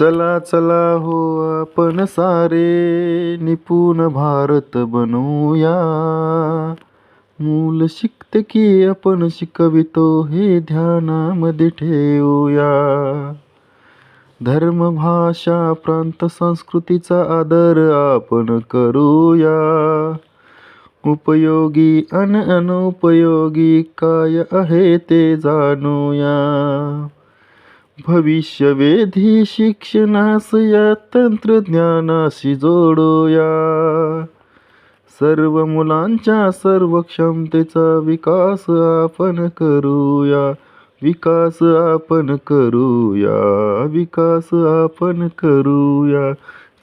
चला चला हो आपण सारे निपुण भारत बनवूया. मूल शिकते की आपण शिकवितो हे ध्यानामध्ये ठेवूया. धर्म भाषा प्रांत संस्कृतीचा आदर आपण करूया. उपयोगी अन अनुपयोगी काय आहे ते जाणूया. भविष्यवेधी शिक्षणास या तंत्रज्ञानाशी जोडूया. सर्व मुलांच्या सर्व क्षमतेचा विकास आपण करूया. विकास आपण करूया. विकास आपण करूया.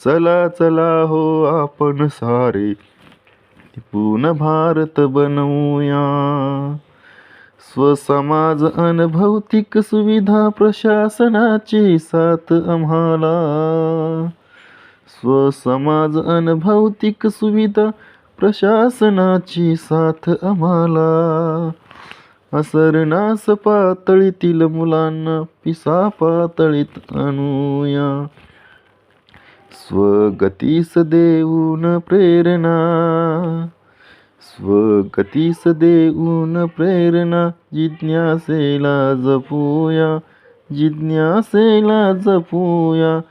चला चला हो आपण सारे. पूर्ण भारत बनवूया. स्वसमाज अन भौतिक सुविधा प्रशासनाची साथ आम्हाला. स्वसमाज अन भौतिक सुविधा प्रशासनाची साथ आम्हाला. असरनास पातळीतील मुलांना पिसा पातळीत आणूया. स्वगतीस देऊन प्रेरणा. स्वगतीस देऊन प्रेरणा जिज्ञासेला जपूया जिज्ञासेला जपूया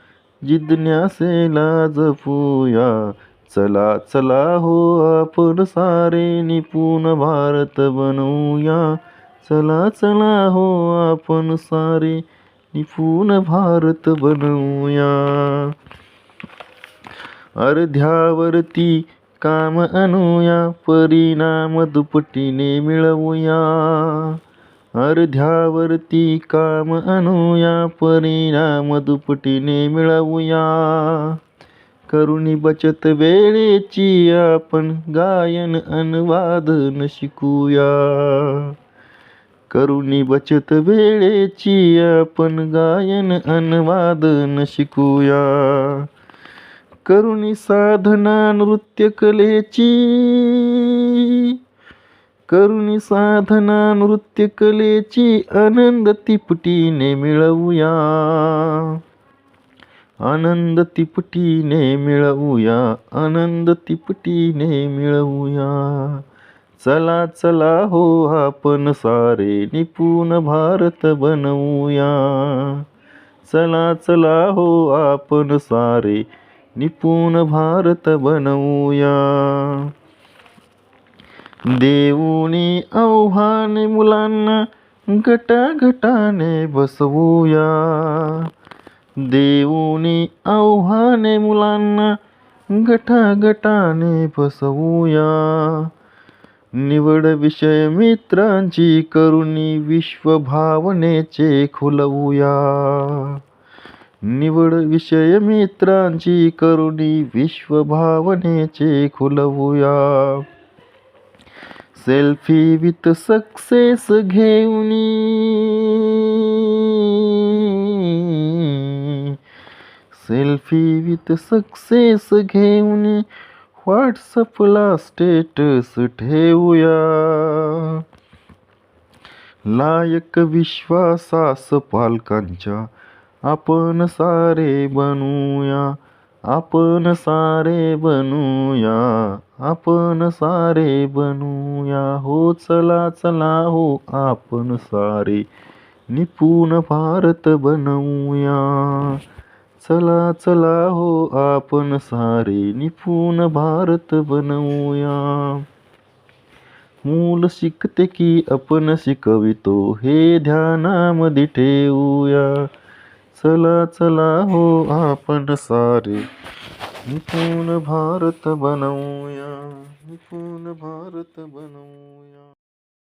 जिज्ञासेला जपूया. चला चला हो आपण सारे निपुण भारत बनवूया. चला चला हो आपण सारे निपुण भारत बनवूया. अर्ध्यावरती काम आणूया परिणाम दुपटीने मिळवूया. अर्ध्यावरती काम आणूया परिणाम दुपटीने मिळवूया. करुणी बचत वेळेची आपण गायन अनुवादन शिकूया. करुणी बचत वेळेची आपण गायन अनुवादन शिकूया. करुणी साधना नृत्य कलेची. करुणी साधना नृत्य कलेची आनंद तिपटीने मिळवूया. आनंद तिपटीने मिळवूया आनंद तिपटीने मिळवूया. चला चला हो आपण सारे निपुण भारत बनवूया. चला चला हो आपण सारे निपुण भारत बनवूया. देऊनी आव्हाने मुलांना गटागटाने बसवूया. देऊनी आव्हाने मुलांना गटागटाने बसवूया. निवड विषय मित्रांची करुणी विश्वभावनेचे खुलवूया. निवड विषय मित्रांची करुणी विश्वभावनेचे खुलवूया. सेल्फी विथ सक्सेस घेऊनी. सेल्फी विथ सक्सेस घेऊन व्हॉट्सअपला स्टेटस ठेवूया. लायक विश्वासास पालकांच्या आपण सारे बनूया आपण सारे बनूया आपण सारे बनूया. हो चला चला हो आपण सारे निपुण भारत बनवूया. चला चला हो आपण सारे निपुण भारत बनवूया. मूल शिकते की आपण शिकवितो हे ध्यानामध्ये ठेवूया. चला चला हो आपण सारे. निपुण भारत बनवूया निपुण भारत बनवूया.